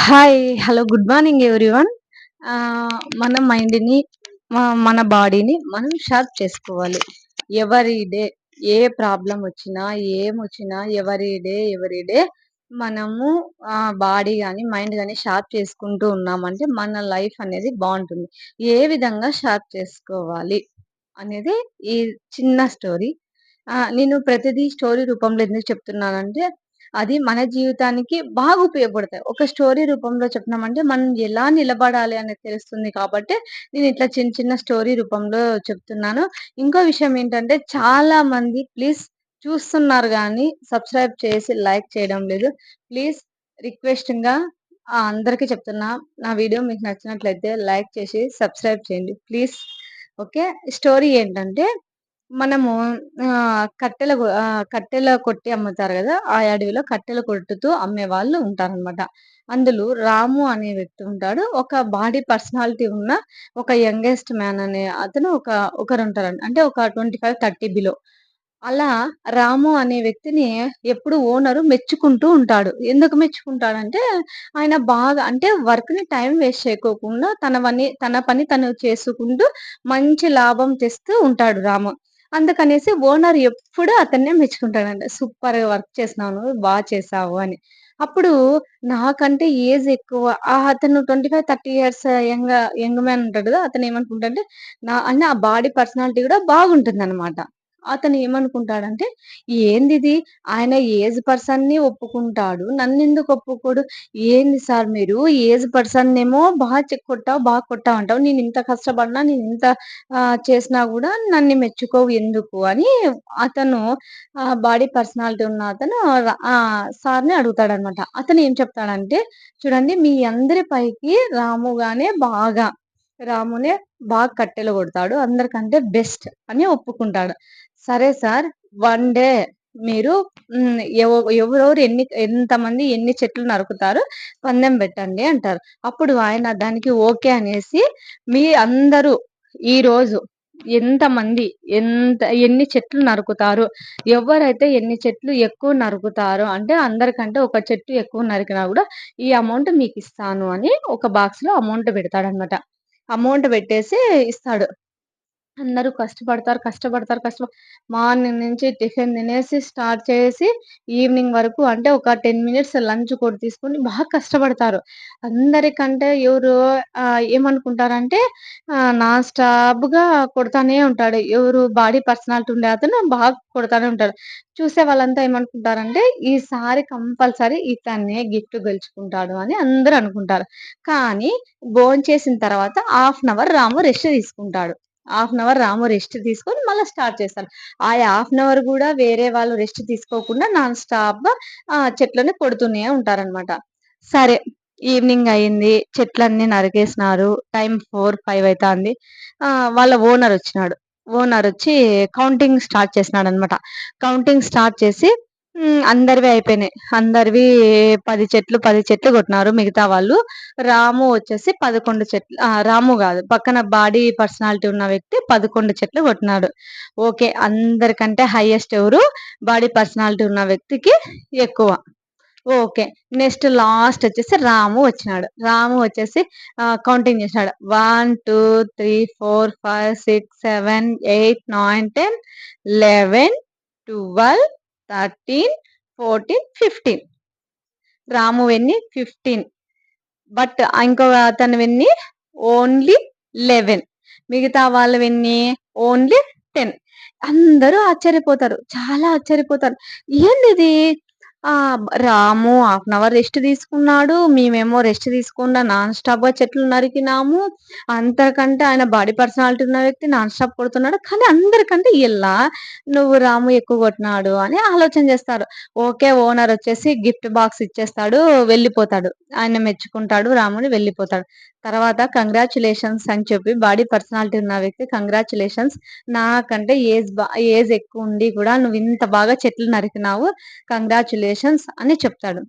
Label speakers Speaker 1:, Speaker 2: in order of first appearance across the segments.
Speaker 1: Hi hello good morning everyone మన మైండ్‌ని మన బాడీని మనం షార్ప్ చేసుకోవాలి. ఎవరి డే ఏ ప్రాబ్లం వచ్చినా, ఏం వచ్చినా ఎవరి డే, ఎవరి డే మనము బాడీ కానీ మైండ్ కానీ షార్ప్ చేసుకుంటూ ఉన్నామంటే మన లైఫ్ అనేది బాగుంటుంది ఏ విధంగా షార్ప్ చేసుకోవాలి అనేది ఈ చిన్న స్టోరీ. నేను ప్రతిదీ స్టోరీ రూపంలో ఎందుకు చెప్తున్నానంటే అది మన జీవితానికి బాగా ఉపయోగపడతాయి. ఒక స్టోరీ రూపంలో చెప్పినామంటే మనం ఎలా నిలబడాలి అనేది తెలుస్తుంది కాబట్టి నేను ఇట్లా చిన్న చిన్న స్టోరీ రూపంలో చెప్తున్నాను. ఇంకో విషయం ఏంటంటే చాలా మంది ప్లీజ్ చూస్తున్నారు కానీ సబ్స్క్రైబ్ చేసి లైక్ చేయడం లేదు. ప్లీజ్ రిక్వెస్ట్గా అందరికీ అందరికి చెప్తున్నా నా వీడియో మీకు నచ్చినట్లయితే లైక్ చేసి సబ్స్క్రైబ్ చేయండి ప్లీజ్. ఓకే. స్టోరీ ఏంటంటే మనము కట్టెల కట్టెల కొట్టి అమ్ముతారు కదా ఆ అడవిలో కట్టెలు కొట్టుతూ అమ్మే వాళ్ళు ఉంటారనమాట. అందులో రాము అనే వ్యక్తి ఉంటాడు. ఒక బాడీ పర్సనాలిటీ ఉన్న ఒక యంగెస్ట్ మ్యాన్ అనే అతను ఒక ఒకరు ఉంటారండి అంటే ఒక 25, 30 బిలో. అలా రాము అనే వ్యక్తిని ఎప్పుడు ఓనరు మెచ్చుకుంటూ ఉంటాడు. ఎందుకు మెచ్చుకుంటాడంటే ఆయన బాగా అంటే వర్క్‌ని టైం వేస్ట్ చేయకోకుండా తన పని తన పని తను చేసుకుంటూ మంచి లాభం తెస్తూ ఉంటాడు రాము. అందుకనేసి ఓనర్ ఎప్పుడు అతన్నే మెచ్చుకుంటాడంట. "సూపర్‌గా వర్క్ చేసినావు బాగా చేసావు అని. అప్పుడు నాకంటే ఏజ్ ఎక్కువ ఆ అతను 25, 30 ఇయర్స్ యంగ్ యంగ్ మ్యాన్ ఉంటాడు కదా అతను ఏమనుకుంటాడంటే నా అంటే ఆ బాడీ పర్సనాలిటీ కూడా బాగుంటుంది అనమాట అతను ఏమనుకుంటాడంటే ఏందిది ఆయన ఏజ్ పర్సన్‌ని ఒప్పుకుంటాడు. నన్ను ఎందుకు ఒప్పుకోడు? ఏంది సార్ మీరు ఏజ్ పర్సన్ ఏమో బాగా చెక్ కొట్టావు, బాగా కొట్టావు అంటావు. నేను ఇంత కష్టపడినా, నేను ఇంత చేసినా కూడా నన్ను మెచ్చుకోవు ఎందుకు? అని అతను ఆ బాడీ పర్సనాలిటీ ఉన్న అతను ర సార్‌ని అడుగుతాడనమాట. అతను ఏం చెప్తాడంటే, చూడండి మీ అందరి పైకి రాముగానే బాగా రామునే బాగా కట్టెలు కొడతాడు. అందరికంటే బెస్ట్ అని ఒప్పుకుంటాడు. సరే సార్ వన్ డే మీరు ఎవ ఎవరెవరు ఎన్ని ఎంతమంది ఎన్ని చెట్లు నరుకుతారో పందెం పెట్టండి అంటారు. అప్పుడు ఆయన దానికి ఓకే అనేసి మీ అందరూ ఈరోజు ఎంతమంది ఎంత ఎన్ని చెట్లు నరుకుతారు ఎవరైతే ఎన్ని చెట్లు ఎక్కువ నరుకుతారో అంటే అందరికంటే ఒక చెట్టు ఎక్కువ నరికినా కూడా ఈ అమౌంట్ మీకు ఇస్తాను అని ఒక బాక్స్‌లో అమౌంట్ పెడతాడనమాట. అమౌంట్ పెట్టేసి ఇస్తాడు. అందరూ కష్టపడతారు, కష్టపడతారు, కష్టప మార్నింగ్ నుంచి టిఫిన్ తినేసి స్టార్ట్ చేసి ఈవినింగ్ వరకు అంటే ఒక 10 మినిట్స్ లంచ్ కూడా తీసుకొని బాగా కష్టపడతారు. అందరికంటే ఎవరు ఆహ్, ఏమనుకుంటారంటే ఆహ్, నాన్ స్టాప్‌గా కొడతానే ఉంటాడు. ఎవరు బాడీ పర్సనాలిటీ ఉండే అతను బాగా కొడతానే ఉంటాడు. చూసే వాళ్ళంతా ఏమనుకుంటారంటే ఈసారి కంపల్సరీ ఇతన్నే గిఫ్ట్ గెలుచుకుంటాడు అని అందరూ అనుకుంటారు. కానీ భోంచేసిన తర్వాత half an hour Ramu rest తీసుకుంటాడు. Half an hour Ramu rest తీసుకొని మళ్ళీ స్టార్ట్ చేస్తాను ఆ హాఫ్ అన్ అవర్ కూడా వేరే వాళ్ళు రెస్ట్ తీసుకోకుండా నాన్ స్టాప్ చెట్లనే చెట్లని కొడుతూనే ఉంటారనమాట. సరే ఈవినింగ్ అయింది. చెట్లన్నీ నరికేసినారు. టైం ఫోర్ ఫైవ్ అవుతుంది వాళ్ళ ఓనర్ వచ్చినాడు. ఓనర్ వచ్చి కౌంటింగ్ స్టార్ట్ చేసినాడనమాట. కౌంటింగ్ స్టార్ట్ చేసి అందరివి అయిపోయినాయి. అందరివి పది చెట్లు, పది చెట్లు కొట్టినారు మిగతా వాళ్ళు. రాము వచ్చేసి 11 చెట్లు రాము కాదు పక్కన బాడీ పర్సనాలిటీ ఉన్న వ్యక్తి 11 చెట్లు కొట్టినాడు. ఓకే. అందరికంటే హైయెస్ట్ ఎవరు? బాడీ పర్సనాలిటీ ఉన్న వ్యక్తికి ఎక్కువ. ఓకే. నెక్స్ట్ లాస్ట్ వచ్చేసి రాము వచ్చినాడు. రాము వచ్చేసి కౌంటింగ్ చేసినాడు. 1, 2, 3, 4, 5, 6, 7, 8, 9, 10, 11, థర్టీన్ ఫోర్టీన్ ఫిఫ్టీన్ రాము వెన్ని ఫిఫ్టీన్ బట్ ఇంకో అతనివెన్ని ఓన్లీ 11. మిగతా వాళ్ళు వెన్ని ఓన్లీ 10. అందరూ ఆశ్చర్యపోతారు. చాలా ఆశ్చర్యపోతారు. ఏందిది ఆ Ramu half an hour rest తీసుకున్నాడు. మేమేమో రెస్ట్ తీసుకోకుండా నాన్ స్టాప్‌గా చెట్లు నరికినాము. అంతకంటే ఆయన బాడీ పర్సనాలిటీ ఉన్న వ్యక్తి నాన్ స్టాప్ కొడుతున్నాడు. కానీ అందరికంటే ఇలా నువ్వు రాము ఎక్కువ కొట్టినాడు అని ఆలోచన చేస్తారు. ఓకే. ఓనర్ వచ్చేసి గిఫ్ట్ బాక్స్ ఇచ్చేస్తాడు. వెళ్ళిపోతాడు. ఆయన మెచ్చుకుంటాడు రాముని వెళ్ళిపోతాడు. తర్వాత కంగ్రాచులేషన్స్ అని చెప్పి బాడీ పర్సనాలిటీ ఉన్న వ్యక్తి కంగ్రాచులేషన్స్ నాకంటే ఏజ్ బా ఏజ్ ఎక్కువ ఉండి కూడా నువ్వు ఇంత బాగా చెట్లు నరికినావు. కంగ్రాచులేషన్స్ అని చెప్తాడు.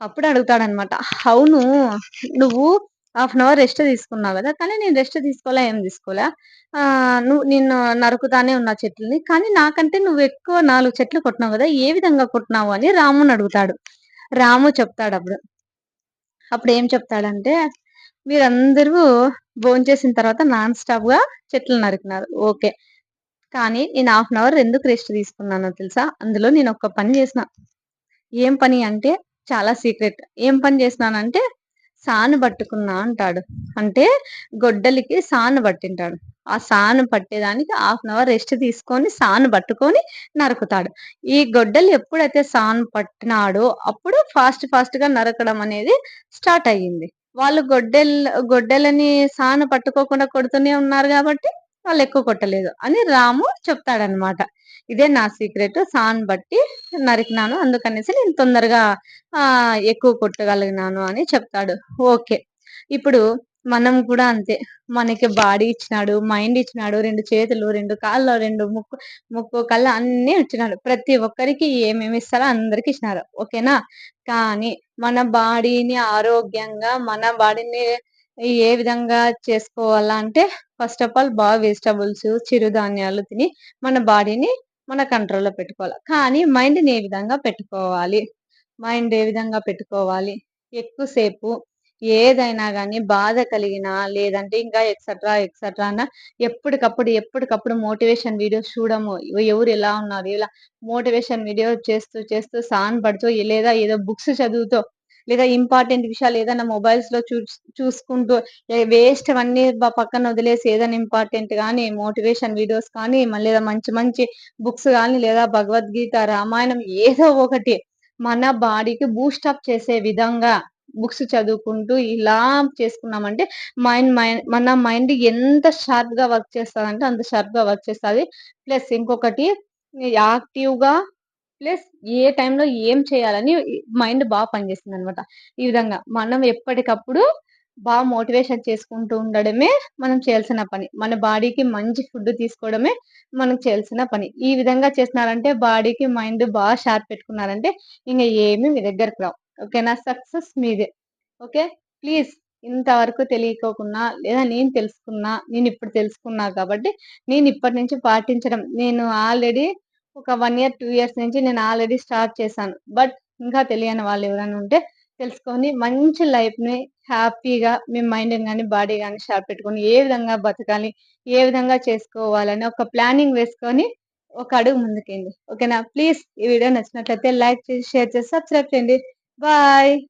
Speaker 1: అప్పుడు అడుగుతాడనమాట. అవును నువ్వు హాఫ్ అన్ అవర్ రెస్ట్ తీసుకున్నావు కదా కానీ నేను రెస్ట్ తీసుకోలే, ఏం తీసుకోలే. నువ్వు నేను నరుకుతానే ఉన్నా చెట్లని. కానీ నాకంటే నువ్వు ఎక్కువ నాలుగు చెట్లు కొట్టినావు కదా ఏ విధంగా కొట్టినావు అని రాముని అడుగుతాడు. రాము చెప్తాడు అప్పుడు అప్పుడు ఏం చెప్తాడంటే మీరందరూ భోంచేసిన తర్వాత నాన్ స్టాప్గా చెట్లు నరికినారు. ఓకే. కానీ నేను హాఫ్ అన్ అవర్ ఎందుకు రెస్ట్ తీసుకున్నానో తెలుసా? అందులో నేను ఒక పని చేసిన. ఏం పని అంటే చాలా సీక్రెట్. ఏం పని చేసినానంటే సాను పట్టుకున్నా అంటాడు. అంటే గొడ్డలికి సాను పట్టింటాడు. ఆ సాను పట్టేదానికి హాఫ్ అన్ అవర్ రెస్ట్ తీసుకొని సాను పట్టుకొని నరుకుతాడు. ఈ గొడ్డలి ఎప్పుడైతే సాను పట్టినాడో అప్పుడు ఫాస్ట్ ఫాస్ట్గా నరకడం అనేది స్టార్ట్ అయ్యింది. వాళ్ళు గొడ్డెల్ గొడ్డెలని సాన పట్టుకోకుండా కొడుతూనే ఉన్నారు కాబట్టి వాళ్ళు ఎక్కువ కొట్టలేదు అని రాము చెప్తాడనమాట ఇదే నా సీక్రెట్ సాన్ బట్టి నరికినాను అందుకనేసి నేను తొందరగా ఎక్కువ కొట్టగలిగినాను అని చెప్తాడు. ఓకే. ఇప్పుడు మనం కూడా అంతే. మనకి బాడీ ఇచ్చినాడు మైండ్ ఇచ్చినాడు రెండు చేతులు రెండు కాళ్ళు రెండు ముక్కు ముక్కు కళ్ళు అన్నీ ఇచ్చినాడు. ప్రతి ఒక్కరికి ఏమేమి ఇస్తారో అందరికి ఇచ్చినారు. ఓకేనా? కానీ మన బాడీని ఆరోగ్యంగా మన బాడీని ఏ విధంగా చేసుకోవాలా అంటే ఫస్ట్ ఆఫ్ ఆల్ బాగా వెజిటబుల్స్ చిరుధాన్యాలు తిని మన బాడీని మన కంట్రోల్లో పెట్టుకోవాలి. కానీ మైండ్ని ఏ విధంగా పెట్టుకోవాలి? మైండ్ ఏ విధంగా పెట్టుకోవాలి? ఎక్కువసేపు ఏదైనా కానీ బాధ కలిగినా లేదంటే ఇంకా ఎక్సెట్రా ఎక్సెట్రా అన్న ఎప్పటికప్పుడు ఎప్పటికప్పుడు మోటివేషన్ వీడియోస్ చూడము. ఎవరు ఎలా ఉన్నారు ఇలా మోటివేషన్ వీడియో చేస్తూ చేస్తూ సాన్ పడుతూ లేదా ఏదో బుక్స్ చదువుతూ లేదా ఇంపార్టెంట్ విషయాలు ఏదైనా మొబైల్స్లో చూ చూసుకుంటూ వేస్ట్ అవన్నీ పక్కన వదిలేసి ఏదైనా ఇంపార్టెంట్ కానీ మోటివేషన్ వీడియోస్ కానీ లేదా మంచి మంచి బుక్స్ కానీ లేదా భగవద్గీత రామాయణం ఏదో ఒకటి మన బాడీకి బూస్ట్ అప్ చేసే విధంగా బుక్స్ చదువుకుంటూ ఇలా చేసుకున్నామంటే మైండ్ మైండ్ మన మైండ్ ఎంత షార్ప్గా వర్క్ చేస్తుంది అంత షార్ప్గా వర్క్ చేస్తుంది. ప్లస్ ఇంకొకటి యాక్టివ్గా ప్లస్ ఏ టైంలో ఏం చేయాలని మైండ్ బాగా పనిచేస్తుంది అనమాట ఈ విధంగా మనం ఎప్పటికప్పుడు బాగా మోటివేషన్ చేసుకుంటూ ఉండడమే మనం చేయాల్సిన పని. మన బాడీకి మంచి ఫుడ్ తీసుకోవడమే మనం చేయాల్సిన పని. ఈ విధంగా చేసినారంటే బాడీకి మైండ్ బాగా షార్ప్ పెట్టుకున్నారంటే ఇంకా ఏమి మీ దగ్గరకు రావు. ఓకేనా సక్సెస్ మీదే. ఓకే? ప్లీజ్ ఇంతవరకు తెలియకోకున్నా లేదా నేను తెలుసుకున్నా నేను ఇప్పుడు తెలుసుకున్నా కాబట్టి నేను ఇప్పటి నుంచి పాటించడం. నేను ఆల్రెడీ ఒక వన్ ఇయర్ టూ ఇయర్స్ నుంచి నేను ఆల్రెడీ స్టార్ట్ చేశాను. బట్ ఇంకా తెలియని వాళ్ళు ఎవరైనా ఉంటే తెలుసుకొని మంచి లైఫ్ని హ్యాపీగా మీ మైండ్ కానీ బాడీ కానీ షార్ప్ పెట్టుకొని ఏ విధంగా బతకాలి ఏ విధంగా చేసుకోవాలని ఒక ప్లానింగ్ వేసుకొని ఒక అడుగు ముందుకేయండి ఓకేనా? ప్లీజ్ ఈ వీడియో నచ్చినట్లయితే లైక్ చేసి షేర్ చేసి సబ్స్క్రైబ్ చేయండి. Bye.